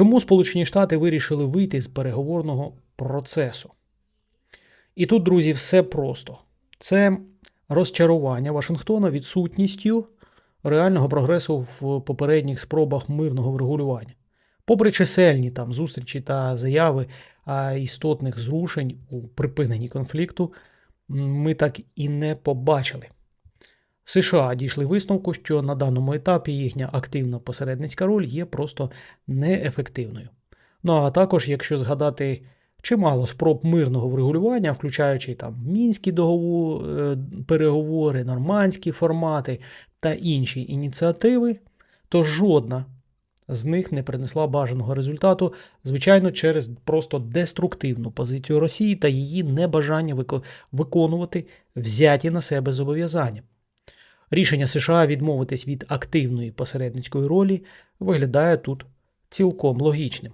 Чому Сполучені Штати вирішили вийти з переговорного процесу? І тут, друзі, все просто. Це розчарування Вашингтона відсутністю реального прогресу в попередніх спробах мирного врегулювання. Попри чисельні там зустрічі та заяви істотних зрушень у припиненні конфлікту, ми так і не побачили. США дійшли висновку, що на даному етапі їхня активна посередницька роль є просто неефективною. Ну а також, якщо згадати чимало спроб мирного врегулювання, включаючи там мінські догову, е, переговори, нормандські формати та інші ініціативи, то жодна з них не принесла бажаного результату, звичайно, через просто деструктивну позицію Росії та її небажання виконувати взяті на себе зобов'язання. Рішення США відмовитись від активної посередницької ролі виглядає тут цілком логічним.